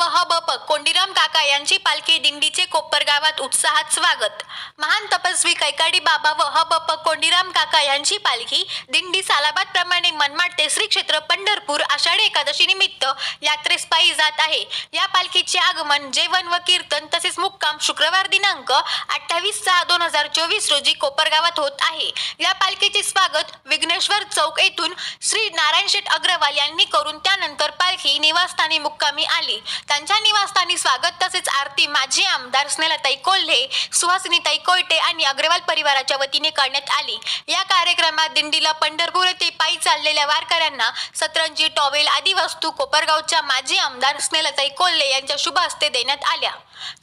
हबप कोंडीराम काका यांची पालखी दिंडीचे कोपर गावात उत्साहात स्वागत. महान तपस्वी कैकाडी बाबा व हबप कोंडीराम काका यांची पालखी दिंडी सालाबाद प्रमाणे मनमाड ते श्री क्षेत्र पंढरपूर आषाढी एकादशी निमित्त यात्रेस पायी जात आहे. या पालखीचे आगमन जेवण व कीर्तन तसेच मुक्काम शुक्रवार दिनांक अठ्ठावीस सहा दोन हजार चोवीस रोजी कोपर गावात होत आहे. या पालखीचे स्वागत विघ्नेश्वर चौक येथून श्री नारायण शेठ अग्रवाल यांनी करून त्यानंतर पालखी निवासस्थानी मुक्कामी आली. त्यांच्या निवासस्थानी स्वागत तसेच आरती माजी आमदार स्नेहलताई कोल्हे सुहासिनीताई कोयटे आणि अग्रवाल परिवाराच्या वतीने करण्यात आली. या कार्यक्रमात दिंडीला पंढरपूर येथे पायी चाललेल्या वारकऱ्यांना सतरंजी टॉवेल आदी वस्तू कोपरगावच्या माजी आमदार स्नेहलताई कोल्हे यांच्या शुभ हस्ते देण्यात आल्या.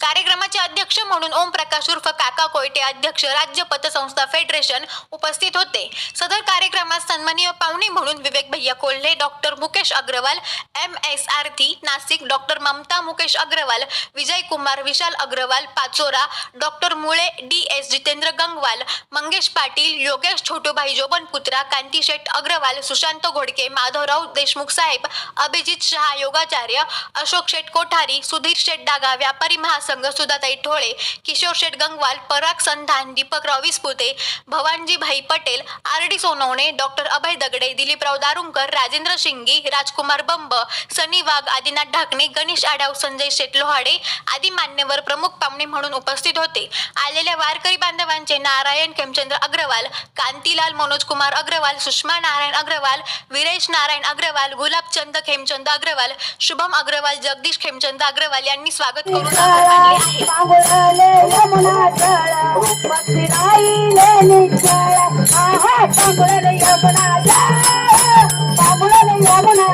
कार्यक्रमाचे अध्यक्ष म्हणून ओम प्रकाश उर्फ काका कोयटे अध्यक्ष राज्य पतसंस्था फेडरेशन उपस्थित होते. सदर कार्यक्रमात सन्माननीय पाहुणे म्हणून विवेक भैया Kolhe doctor Mukesh Agrawal M S आरथी Nashik doctor Mamata Mukesh Agrawal Vijay Kumar Vishal Agrawal Pachora doctor Mule D S Jitendra Gangwal Mangesh Patil Yogesh Chhotubhai Jobanputra Kanti Sheth Agrawal Sushant Ghodke Madhavrao Deshmukh साहेब अभिजित शहा योगाचार्य अशोक शेठ कोठारी सुधीर शेठ डागा व्यापारी महासंघ सुधाताई ठोळे किशोर शेठ गंगवाल पराग संधान Deepakrao Vispute Bhavanji bhai Patel R D Sonawane doctor Abhay Dagade Diliprao Darunkar Rajendra Shingi Rajkumar Bamb Sunny Wagh Adinath Dhakane Ganesh Adhav Sanjay Sheth Lohade आदी मान्यवर प्रमुख पाहुणे म्हणून उपस्थित होते. आलेल्या वारकरी बांधवांचे नारायण खेमचंद्र अग्रवाल कांतीलाल मनोज कुमार अग्रवाल सुषमा नारायण अग्रवाल विरेश नारायण अग्रवाल गुलाबचंद खेमचंद अग्रवाल शुभम अग्रवाल जगदीश खेमचंद अग्रवाल यांनी स्वागत करून पांगुळाले यमुना जळा भक्ती राहिले निश्चळ आहा पांगुळाले यमुना जळा. पांगुळाले यमुना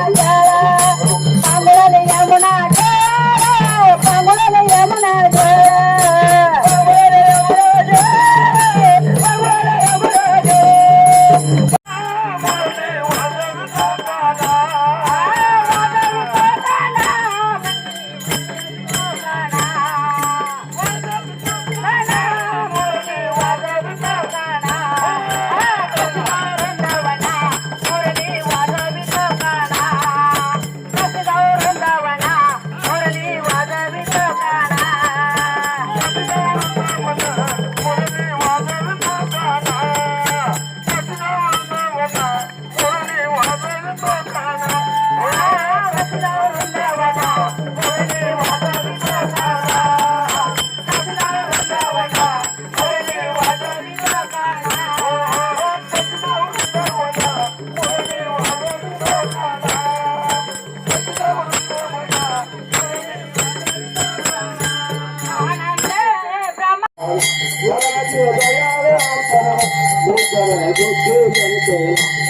संतो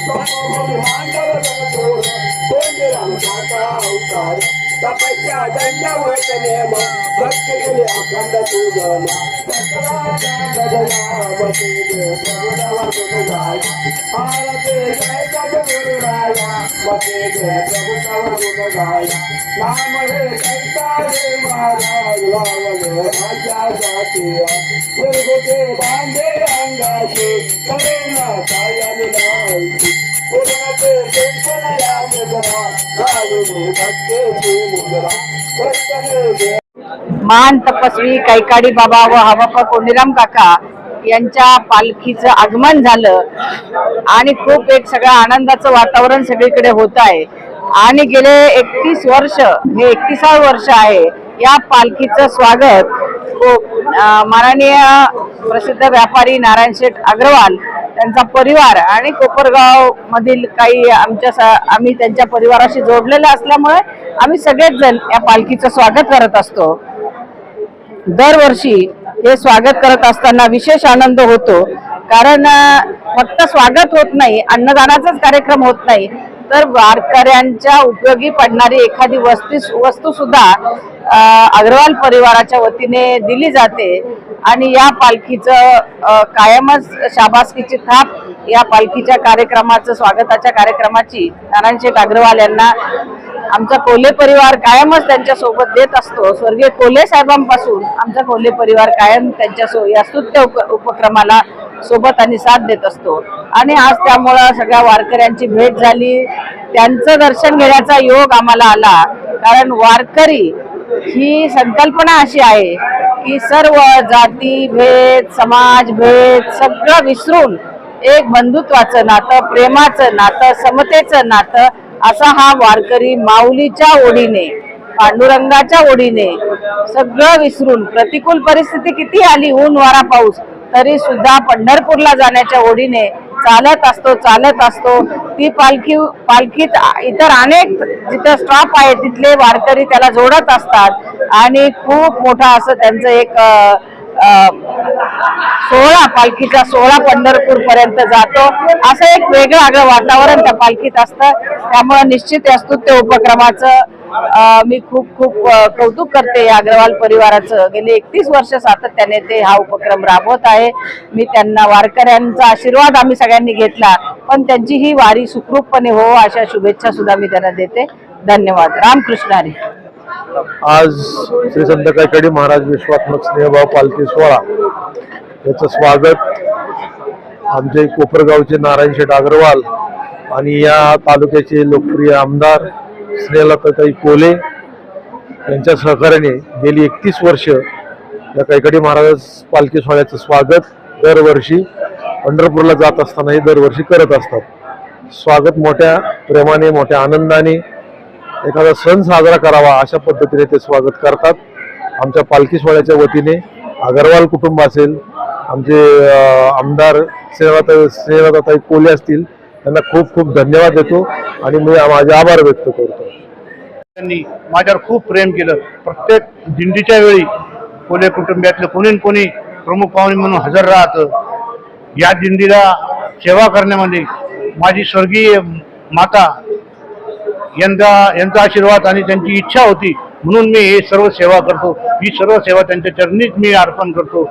मांडव संतो कोण आमचा अवतार तपस्या दंडवत नेम भक्ती गेली अखंड पूजन. आरते जय सद्गुरु राया मते जय प्रभु तव गुण गाया नाम हे कैता रे महाराज लावले राजा जातीय गुरुते बांधे अंगाचे करेना कायन मान महान तपस्वी कैकाडी बाबा व हवापा कोंडीराम काका यांच्या पालखीचं आगमन झालं आणि खूप एक सगळं आनंदाचं वातावरण सगळीकडे होत आहे. आणि गेले एकतीस वर्ष हे एकतीसावं वर्ष आहे या पालखीचं स्वागत. हो, माननीय प्रसिद्ध व्यापारी नारायण शेठ अग्रवाल त्यांचा परिवार आणि कोपरगाव मधील काही आमच्या आम्ही त्यांच्या परिवाराशी जोडलेले असल्यामुळे आम्ही सगळेच जण या पालखीचं स्वागत करत असतो. दरवर्षी हे स्वागत करत असताना विशेष आनंद होतो. कारण फक्त स्वागत होत नाही अन्नदानाचाच कार्यक्रम होत नाही. तर वारकऱ्यांच्या उपयोगी पडणारी एखादी वस्ती वस्तू सुद्धा अग्रवाल परिवाराच्या वतीने दिली जाते. आणि या पालखीचं कायमच शाबासकीची थाप या पालखीच्या कार्यक्रमाचं स्वागताच्या कार्यक्रमाची नारायण शेठ अग्रवाल यांना आमचा कोल्हे परिवार कायमच त्यांच्यासोबत देत असतो. स्वर्गीय कोल्हे साहेबांपासून आमचा कोल्हे परिवार कायम त्यांच्या सो या स्तुत्य उप उपक्रमाला सोबत आणि साथ देत असतो. आणि आज त्यामुळं सगळ्या वारकऱ्यांची भेट झाली. त्यांचं दर्शन घेण्याचा योग आम्हाला आला. कारण वारकरी ही संकल्पना अशी आहे की सर्व जाती भेद समाज भेद सगळं विसरून एक बंधुत्वाचं नातं प्रेमाचं नातं समतेचं नातं असा हा वारकरी माऊलीच्या ओढीने पांडुरंगाच्या ओढीने सगळं विसरून प्रतिकूल परिस्थिती किती आली ऊन वारा पाऊस तरी सुद्धा पंढरपूरला जाण्याच्या ओढीने चालत असतो चालत असतो. ती पालखी पालखीत इतर अनेक जिथं स्टॉप आहे तिथले वारकरी त्याला जोडत असतात. आणि खूप मोठा असं त्यांचं एक सोहळा पालखीचा सोहळा पंढरपूर पर्यंत जातो. असं एक वेगळं आगळं वातावरण त्या पालखीत असतं. त्यामुळे निश्चित या स्तुत्य उपक्रमाचं मी खूप खूप कौतुक करते या अग्रवाल परिवाराचं. गेले एकतीस वर्ष सातत्याने ते हा उपक्रम राबवत आहे. मी त्यांना वारकऱ्यांचा आशीर्वाद आम्ही सगळ्यांनी घेतला. पण त्यांची ही वारी सुखरूपपणे हो अशा शुभेच्छा सुद्धा मी त्यांना देते. धन्यवाद. रामकृष्ण हरी. आज श्री संत कैकडी महाराज विश्वात्मक स्नेहभाव पालखी सोहळा. याचं स्वागत आमचे कोपरगावचे नारायण शेठ अग्रवाल आणि या तालुक्याचे लोकप्रिय आमदार स्नेहलताताई कोले यांच्या सहकार्याने गेली एकतीस वर्ष या कैकडी महाराज पालखी सोहळ्याचं स्वागत दरवर्षी पंढरपूरला जात असतानाही दरवर्षी करत असतात. स्वागत मोठ्या प्रेमाने मोठ्या आनंदाने एखादा सण साजरा करावा अशा पद्धतीने ते स्वागत करतात. आमच्या पालखी सोहळ्याच्या वतीने अगरवाल कुटुंब असेल आमचे आमदार स्नेहलता स्नेहलताताई कोले असतील त्यांना खूप खूप धन्यवाद देतो आणि मी माझे आभार व्यक्त करतो. त्यांनी माझ्यावर खूप प्रेम केलं. प्रत्येक दिंडीच्या वेळी कोले कुटुंबियातलं कोणी कोणी प्रमुख पाहुणे म्हणून हजर राहतं. या दिंडीला सेवा करण्यामध्ये माझी स्वर्गीय माता यांचा यांचा आशीर्वाद आणि त्यांची इच्छा होती म्हणून मी हे सर्व सेवा करतो. ही सर्व सेवा त्यांच्या चरणीच मी अर्पण करतो.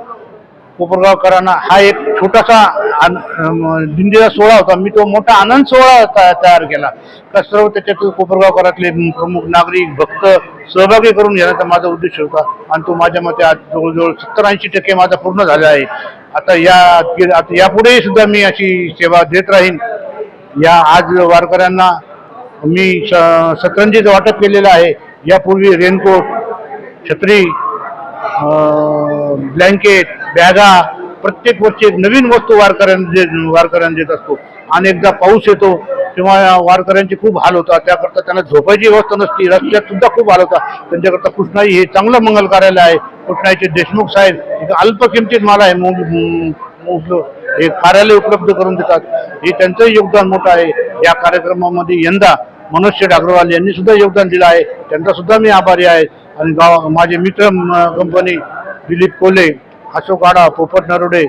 कोपरगावकरांना हा एक छोटासा आन- दिंडीचा सोहळा होता. मी तो मोठा आनंद सोहळा तयार केला. का सर्व त्याच्यात कोपरगावकरातले प्रमुख नागरिक भक्त सहभागी करून घेण्याचा माझा उद्देश होता. आणि तो माझ्या मते आज जवळजवळ सत्तर ऐंशी टक्के माझा पूर्ण झाला आहे. आता या आता यापुढेही सुद्धा मी अशी सेवा देत राहीन. या आज वारकऱ्यांना मी सतरंजीचं वाटप केलेलं आहे. यापूर्वी रेनकोट छत्री ब्लँकेट बॅगा प्रत्येक वर्षी एक नवीन वस्तू वारकऱ्यांना दे वारकऱ्यांना देत असतो. अनेकदा पाऊस येतो किंवा वारकऱ्यांचे खूप हाल होतात. त्याकरता त्यांना झोपायची व्यवस्था नसती. रस्त्यात सुद्धा खूप हाल होतात. त्यांच्याकरता कृष्णाई हे चांगलं मंगल कार्यालय आहे. कृष्णाईचे देशमुख साहेब इथं अल्प किमतीत मला आहे. हे कार्यालय उपलब्ध करून देतात. हे त्यांचंही योगदान मोठं आहे. या कार्यक्रमामध्ये यंदा मनोज शेठ अग्रवाल यांनी सुद्धा योगदान दिलं आहे. त्यांचा सुद्धा मी आभारी आहे. आणि गाव माझे मित्र म- कंपनी दिलीप कोले अशोक आडा पोपट नरोडे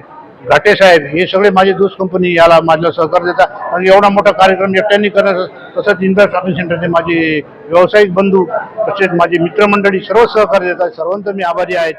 घाटे साहेब हे सगळे माझे दूध कंपनी याला माझ्या सहकार देतात. आणि एवढा मोठा कार्यक्रम एकट्याने करण्याचं तसंच इंदर शॉपिंग सेंटरचे माझे व्यावसायिक बंधू तसेच माझे मित्रमंडळी सर्व सहकार्य देतात. सर्वांचं मी आभारी आहे.